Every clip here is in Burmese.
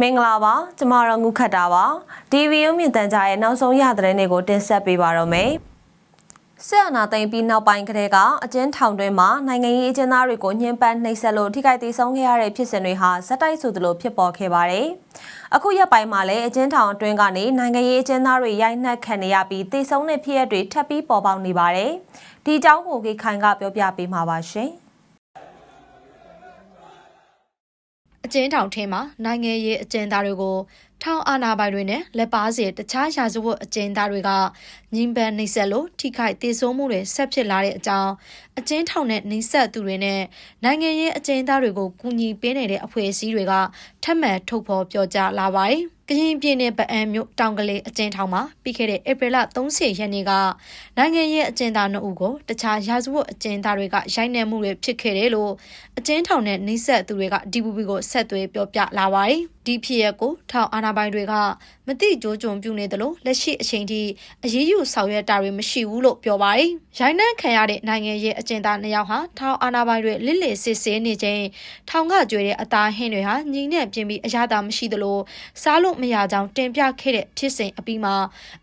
မင်္ဂလာပါကျမတို့ငုခတ်တာပါဒီဗီဒီယိုမြင်တန်ကြရဲ့နောက်ဆုံးရသတင်းတွေကိုတင်ဆက်ပေးပါတော့မယ်ဆက်အနာသိမ့်ပြီးနောက်ပိုင်းကတည်းကအကျဉ်းထောင်တွင်းမှာနိုင်ငံရေးအကျဉ်းသားတွေကိုညှဉ်းပန်းနှိပ်စက်လို့ထိခိုက်ဒေဆုံးခဲ့ရတဲ့ဖြစ်စဉ်တွေဟာဇက်တိုက်ဆိုသလိုဖြစ်ပေါ်ခဲ့ပါတယ်။အခုရက်ပိုင်းမှာလည်းအကျဉ်းထောင်အတွင်းကနေနိုင်ငံရေးအကျဉ်းသားတွေရိုက်နှက်ခံနေရပြီးဒေဆုံးတဲ့ဖြစ်ရပ်တွေထပ်ပြီးပေါ်ပေါက်နေပါတယ်။ဒီအကြောင်းကိုကေခိုင်ကပြောပြပေးမှာပါရှင်။ အကျဉ်းထောင်ထဲမှာနိုင်ငံရေးအကျဉ်းသားတွေကို ထောင်အာဏာပိုင်တွေနဲ့လက်ပါစီတခြားရာဇဝတ်အကျဉ်းသားတွေကညှဉ်းပန်းနှိပ်စက်လို့ထိခိုက်ဒေဆုံးမှုတွေဆက်ဖြစ်လာတဲ့အကြောင်းအကျဉ်းထောင်နဲ့နှိပ်စက်သူတွေနဲ့နိုင်ငံရေးအကျဉ်းသားတွေကိုကူညီပေးနေတဲ့အဖွဲ့အစည်းတွေကထပ်မံထုတ်ဖော်ပြောကြားလာပါတယ်။ကရင်ပြည်နယ်ပအံမြို့တောင်ကလေးအကျဉ်းထောင်မှာပြီးခဲ့တဲ့ဧပြီလ30ရက်နေ့ကနိုင်ငံရေးအကျဉ်းသား2ဦးကိုတခြားရာဇဝတ်အကျဉ်းသားတွေကရိုက်နှက်မှုတွေဖြစ်ခဲ့တယ်လို့အကျဉ်းထောင်နဲ့နှိပ်စက်သူတွေက DPP ကိုဆက်သွယ်ပြောပြလာပါတယ်။ဒီဖြစ်ရပ်ကိုထောင်အာဏာပိုင်တွေက မတိကြိုးကြုံပြုနေတယ်လို့လက်ရှိအချိန်ထိအရေးယူဆောင်ရွက်တာတွေမရှိဘူးလို့ပြောပါတယ်။ရိုင်းနှံခံရတဲ့နိုင်ငံရေးအကျဉ်းသားနှစ်ယောက်ဟာထောင်အာဏာပိုင်တွေလစ်လစ်စစ်ဆေးနေချိန်ထောင်ကကြွေတဲ့အသားဟင်းတွေဟာညီနဲ့ပြင်ပြီးအရသာမရှိသလိုစားလို့မရကြောင်းတင်ပြခဲ့တဲ့ဖြစ်စဉ်အပြီးမှာ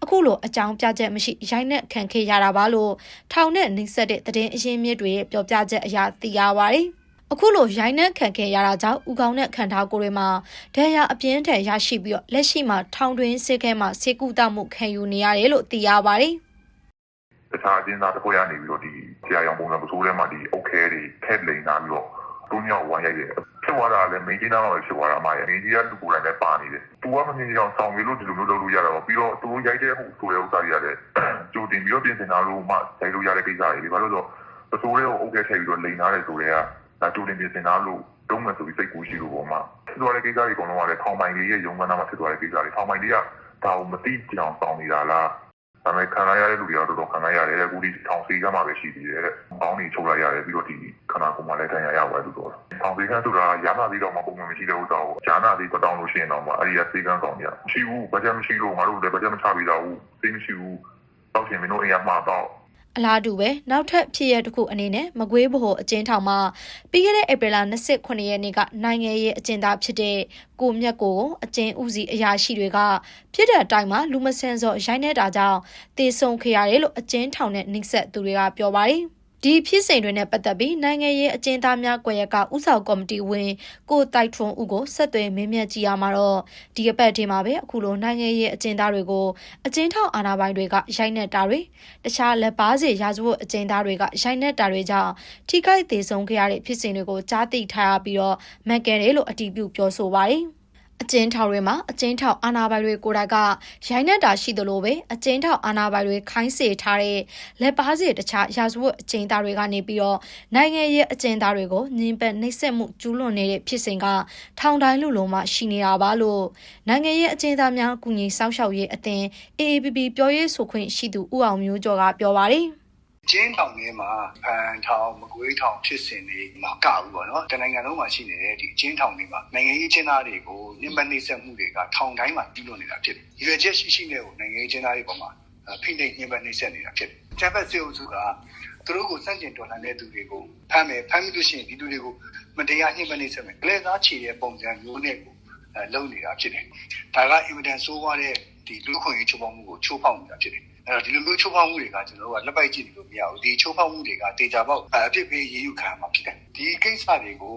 အခုလိုအကြောင်းပြချက်မရှိရိုင်းနှံခံခဲ့ရတာပါလို့ထောင်နဲ့နှိစက်တဲ့သတင်းအရင်းမြစ်တွေရဲ့ပြောပြချက်အရသိရပါတယ်။ အခုလိုရိုင်းနှက်ခံခဲ့ရတာကြောင့်ဥကောင်းတဲ့ခံထားကိုယ်တွေမှာဒဏ်ရာအပြင်းထန်ရရှိပြီးတော့လက်ရှိမှာထောင်တွင်းဆေးခဲမှာဆေးကုသမှုခံယူနေရတယ်လို့သိရပါတယ်။တခြားအချင်းသားတစ်ခုရနေပြီးတော့ဒီဆရာရောင်ပုံစံပစိုးထဲမှာဒီအုတ်ခဲတွေခက်လိန်လာပြီးတော့သူညောက်ဝိုင်းရိုက်တယ်ဖြစ်သွားတာလည်းမင်းကြီးသားတော့ဖြစ်သွားတာအမရမင်းကြီးကလူကိုယ်တိုင်လည်းပါနေတယ်သူကမမြင်ကြအောင်ဆောင်ပြီးလို့ဒီလိုမျိုးလုပ်လို့ရတာပေါ့ပြီးတော့သူရိုက်တဲ့ဟိုဆိုတဲ့ဥစ္စာတွေရတယ်ကြိုတင်ပြီးတော့ပြင်ဆင်တာလို့မှရိုက်လို့ရတဲ့ကိစ္စတွေဒီဘာလို့ဆိုပစိုးထဲကိုအုတ်ခဲထည့်ပြီးတော့လိန်လာတယ်ဆိုတဲ့က ဒါကြိုတင်ပြင်ဆင်တာလို့လုံးဝဆိုပြီးစိတ်ကူးရှိလို့ပေါ့မှဖြစ်သွားတဲ့ကိစ္စတွေအကုန်လုံးကလည်းထောင်ပိုင်လေးရဲ့ယုံမှန်းသားမှာဖြစ်သွားတဲ့ကိစ္စတွေထောင်ပိုင်လေးကဒါကိုမသိကြအောင်ဆောင်နေတာလားဒါပေမဲ့ခံရတဲ့လူတွေကတော့တော်တော်ခံရရတယ်အခုဒီထောင်စီကမှပဲရှိသေးတယ်တဲ့။ပေါင်းနေချုပ်လိုက်ရတယ်ပြီးတော့ဒီခနာကုမှာလည်းတန်ရရပါတယ်လို့ပြောတာ။ထောင်စီကဆိုတာရနာပြီးတော့မှပုံမှန်မရှိတဲ့ဥစ္စာကိုဂျာနာပြီးတောင်းလို့ရှိရင်တော့မှအဲ့ဒီကစေကန်းဆောင်ကြ။မရှိဘူး။ဘာကြမ်းမရှိလို့ငါတို့လည်းဘာကြမ်းမချပြီးတော့ဘူး။သိမရှိဘူး။တောက်ရှင်မင်းတို့အိမ်ကမှာတော့ အလားတူပဲနောက်ထပ်ဖြစ်ရတစ်ခုအနေနဲ့မကွေးဗဟိုအကျဉ်းထောင်မှာပြီးခဲ့တဲ့ဧပြီလ29ရက်နေ့ကနိုင်ငံရေးအကျဉ်းသားဖြစ်တဲ့ကိုမြတ်ကိုအကျဉ်းဦးစီးအရာရှိတွေကဖြစ်တဲ့အတိုင်းမှာလူမဆန်စောရိုင်းနေတာကြောင့်တေဆုံခရတယ်လို့အကျဉ်းထောင်နဲ့နှိဆက်သူတွေကပြောပါတယ် ဒီဖြစ်စဉ်တွေနဲ့ပတ်သက်ပြီးနိုင်ငံရေးအကျဉ်းသားများကွယ်ရကဥဆောင်ကော်မတီဝင်ကိုတိုက်ထွန်းဦးကိုဆက်သွယ်မင်းမြတ်ကြည့်ရမှာတော့ဒီအပတ်ထဲမှာပဲအခုလိုနိုင်ငံရေးအကျဉ်းသားတွေကိုအကျဉ်းထောင်အာဏာပိုင်တွေကရိုက်နှက်တာတွေတခြားလက်ပါစီရာဇဝတ်အကျဉ်းသားတွေကရိုက်နှက်တာတွေကြောင့်ထိခိုက်သေးဆုံးခဲ့ရတဲ့ဖြစ်စဉ်တွေကိုကြားသိထားရပြီးတော့မက်ကယ်တယ်လို့အတည်ပြုပြောဆိုပါတယ် အကျဉ်းထောင်တွေမှာအကျဉ်းထောင်အာဏာပိုင်တွေကိုယ်တိုင်ကရိုင်းနှက်တာရှိသလိုပဲအကျဉ်းထောင်အာဏာပိုင်တွေခိုင်းစေထားတဲ့လက်ပါစီတခြားရာဇဝတ်အကျဉ်းသားတွေကနေပြီးတော့နိုင်ငံရေးအကျဉ်းသားတွေကိုညှဉ်းပန်းနှိပ်စက်မှုကျူးလွန်နေတဲ့ဖြစ်စဉ်ကထောင်တိုင်းလူလုံးမှာရှိနေတာပါလို့နိုင်ငံရေးအကျဉ်းသားများအကူအညီစောင့်ရှောက်ရေးအသင်း AAPP ပြောရေးဆိုခွင့်ရှိသူဦးအောင်မျိုးကျော်ကပြောပါတယ် ကျင်းထောင်ထဲမှာဖန်ထောင်မကွေးထောင်ဖြစ်စဉ်တွေမှာကဘူးပေါ့နော်တနိုင်ငံလုံးမှာရှိနေတဲ့ဒီကျင်းထောင်တွေမှာနိုင်ငံရေးကျင်းသားတွေကိုညှဉ်းပန်းနှိပ်စက်မှုတွေကထောင်တိုင်းမှာပြုလုပ်နေတာဖြစ်တယ်။ရွေချက်ရှိရှိနဲ့ကိုနိုင်ငံရေးကျင်းသားတွေပေါ်မှာဖိနှိပ်ညှဉ်းပန်းနှိပ်စက်နေတာဖြစ်တယ်။ချက်ဖက်စေအုပ်စုကသူတို့ကိုစန့်ကျင်တော်လှန်တဲ့သူတွေကိုဖမ်းမယ်ဖမ်းပြီးလို့ရှိရင်ဒီလူတွေကိုမတရားညှဉ်းပန်းနှိပ်စက်မယ်။ကလေးသားချေတဲ့ပုံစံမျိုးနဲ့ကိုအဲလုပ်နေတာဖြစ်တယ်။ဒါကအင်မတန်ဆိုးွားတဲ့ဒီလူခွင့်ရေးချိုးဖောက်မှုကိုချိုးဖောက်နေတာဖြစ်တယ်။ အဲ့တော့ဒီလိုမျိုးချိုးဖောက်မှုတွေကကျွန်တော်တို့ကလက်ပိုက်ကြည့်လို့မရဘူးဒီချိုးဖောက်မှုတွေကတေချာပေါက်အဖြစ်ပေးရေးယူခံမှာဖြစ်တယ်ဒီကိစ္စတွေကို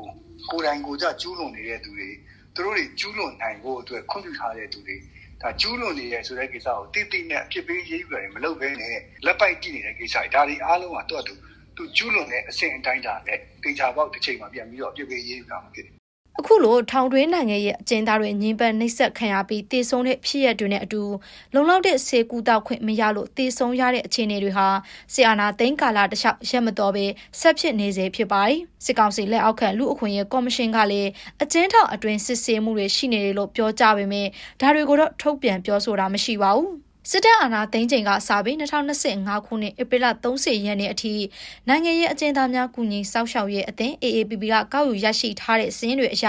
ကိုယ်တိုင်ကိုယ်ကျကျူးလွန်နေတဲ့သူတွေသူတို့တွေကျူးလွန်နိုင်ဖို့အတွက်ခွင့်ပြုထားတဲ့သူတွေဒါကျူးလွန်နေတဲ့ဆိုတဲ့ကိစ္စကိုတိတိနဲ့အဖြစ်ပေးရေးယူရတယ်မလုပ်ဘဲနဲ့လက်ပိုက်ကြည့်နေတဲ့ကိစ္စတွေဒါတွေအားလုံးကတော့သူသူကျူးလွန်တဲ့အဆင့်အတိုင်းတာနဲ့တေချာပေါက်တစ်ချိန်မှာပြန်ပြီးတော့အဖြစ်ပေးရေးယူတာမှာဖြစ်တယ် အခုလိုထောင်တွင်းနိုင်ငံရဲ့အကျဉ်းသားတွေညှဉ်းပန်းနှိပ်စက်ခံရပြီးတေဆုံးတဲ့ဖြစ်ရပ်တွေနဲ့အတူလုံလောက်တဲ့ဆေးကူတောက်ခွင့်မရလို့တေဆုံးရတဲ့အခြေအနေတွေဟာဆီအာနာသိန်းကာလာတလျှောက်ရက်မတော်ပဲဆက်ဖြစ်နေစေဖြစ်ပါတယ်စစ်ကောင်စီလက်အောက်ခံလူအခွင့်ရေးကော်မရှင်ကလည်းအကျဉ်းထောင်အတွင်းစစ်ဆေးမှုတွေရှိနေတယ်လို့ပြောကြပေမဲ့ဒါတွေကိုတော့ထုတ်ပြန်ပြောဆိုတာမရှိပါဘူး စစ်တပ်အာဏာသိမ်းချိန်ကစပြီး2025ခုနှစ်ဧပြီလ30ရက်နေ့အထိနိုင်ငံရေးအကျဉ်းသားများကူညီစောင့်ရှောက်ရေးအသင်း AAPP ကကောက်ယူရရှိထားတဲ့စာရင်းတွေအရ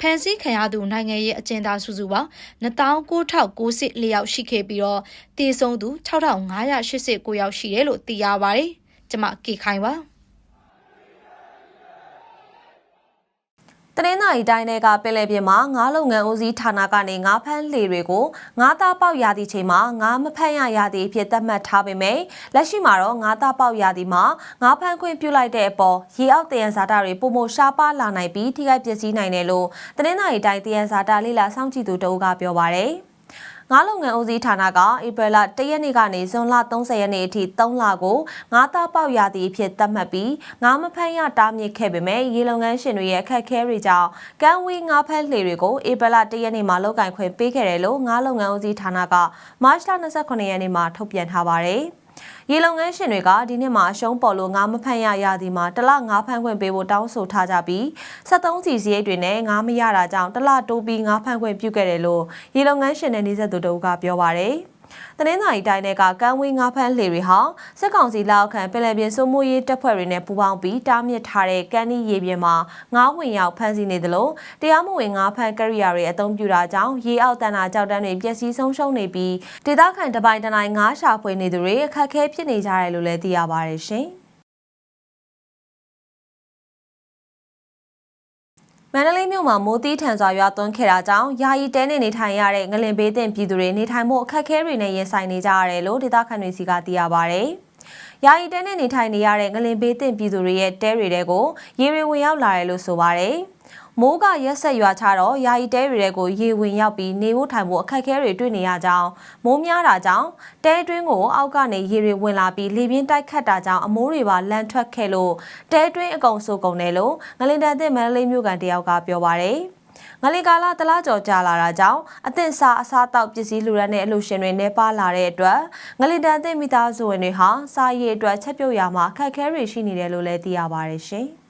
ဖန်ဆီးခံရသူနိုင်ငံရေးအကျဉ်းသားစုစုပေါင်း29,990လျောက်ရှိခဲ့ပြီးတော့တည်ဆုံသူ6,589ယောက်ရှိတယ်လို့သိရပါတယ်။ကျွန်မကေခိုင်ပါ တနင်္သာရီတိုင်းတွေကပင်လယ်ပြင်မှာငါးလုပ်ငန်းဦးစီးဌာနကနေငါးဖမ်းလှေတွေကိုငါးသားပေါက်ရာသီချိန်မှာငါးမဖမ်းရရာသီအဖြစ်သတ်မှတ်ထားပေမယ့်လက်ရှိမှာတော့ငါးသားပေါက်ရာသီမှာငါးဖမ်းခွင့်ပြုလိုက်တဲ့အပေါ်ရေအောက်တယံဇာတာတွေပုံမရှားပါလာနိုင်ပြီးထိခိုက်ပျက်စီးနိုင်တယ်လို့တနင်္သာရီတိုင်းတယံဇာတာလိလာစောင့်ကြည့်သူတအုပ်ကပြောပါရယ် ငါးလုပ်ငန်းဦးစီးဌာနကဧပြီလ၁ရက်နေ့ကနေဇွန်လ30ရက်နေ့အထိ3လကိုငါးသားပေါက်ရာသီအဖြစ်သတ်မှတ်ပြီးငါးမဖမ်းရတားမြစ်ခဲ့ပေမဲ့ရေလုပ်ငန်းရှင်တွေရဲ့အခက်အခဲတွေကြောင့်ကမ်းဝေးငါးဖမ်းလှေတွေကိုဧပြီလ၁ရက်နေ့မှာလောက်ကင်ခွင့်ပေးခဲ့တယ်လို့ငါးလုပ်ငန်းဦးစီးဌာနကမတ်လ29ရက်နေ့မှာထုတ်ပြန်ထားပါတယ်။ ရေလုပ်ငန်းရှင်တွေကဒီနှစ်မှာအရှုံးပေါ်လို့ငါးမဖမ်းရရသည်မှာတစ်လငါးဖမ်းခွင့်ပေးဖို့တောင်းဆိုထားကြပြီး73စီစရိတ်တွေနဲ့ငါးမရတာကြောင့်တစ်လတိုးပြီးငါးဖမ်းခွင့်ပြုခဲ့တယ်လို့ရေလုပ်ငန်းရှင်နဲ့နှိစက်သူတို့ကပြောပါရယ်။ တနင်္သာရီတိုင်းကကမ်းဝေးငါးဖမ်းလှေတွေဟာစက်ကောင်စီလက်အောက်ခံပင်လယ်ပြင်စိုးမိုးရေးတပ်ဖွဲ့တွေနဲ့ပူးပေါင်းပြီးတားမြစ်ထားတဲ့ကမ်းနီးရေပြင်မှာငါးဝင်ရောက်ဖမ်းဆီးနေသလိုတရားမဝင်ငါးဖမ်းကရိယာတွေအသုံးပြုတာကြောင့်ရေအောက်တန်းတာကြောက်တန်းတွေပျက်စီးဆုံးရှုံးနေပြီးဒေသခံတပိုင်းတနိုင်ငါးရှာဖွေနေသူတွေအခက်အခဲဖြစ်နေကြတယ်လို့လည်းသိရပါတယ်ရှင်။ မန္တလေးမြို့မှာမိုးတီးထန်စွာရွာသွန်းခဲ့တာကြောင့်ယာယီတဲနေနေထိုင်ရတဲ့ငလင်ဘေးတင်ပြည်သူတွေနေထိုင်မှုအခက်အခဲတွေနဲ့ရင်ဆိုင်နေကြရတယ်လို့ဒေသခံတွေစီကသိရပါဗျ။ယာယီတဲနေနေထိုင်နေရတဲ့ငလင်ဘေးတင်ပြည်သူတွေရဲ့တဲတွေတဲကိုရေတွေဝင်ရောက်လာတယ်လို့ဆိုပါဗျ။ မိုးကရက်ဆက်ရွာချတော့ယာယီတဲတွေတဲကိုရေဝင်ရောက်ပြီးနေဖို့ထိုင်ဖို့အခက်အခဲတွေတွေ့နေရကြောင်းမိုးများတာကြောင့်တဲတွင်းကိုအောက်ကနေရေတွေဝင်လာပြီးလေပြင်းတိုက်ခတ်တာကြောင့်အမိုးတွေပါလန်ထွက်ခဲ့လို့တဲတွင်းအကုန်ဆိုကုန်တယ်လို့ငလင်တန်တဲ့မန္တလေးမြို့ကန်တယောက်ကပြောပါရယ်ငလင်ကာလာတလားကြော်ကြာလာတာကြောင့်အသင့်စားအစားတောက်ပစ္စည်းလူရန်တဲ့အလူရှင်တွေနေပါလာတဲ့အတွက်ငလင်တန်တဲ့မိသားစုဝင်တွေဟာစားရည်အတွက်ချက်ပြုတ်ရမှာခက်ခဲတွေရှိနေတယ်လို့လည်းသိရပါတယ်ရှင်။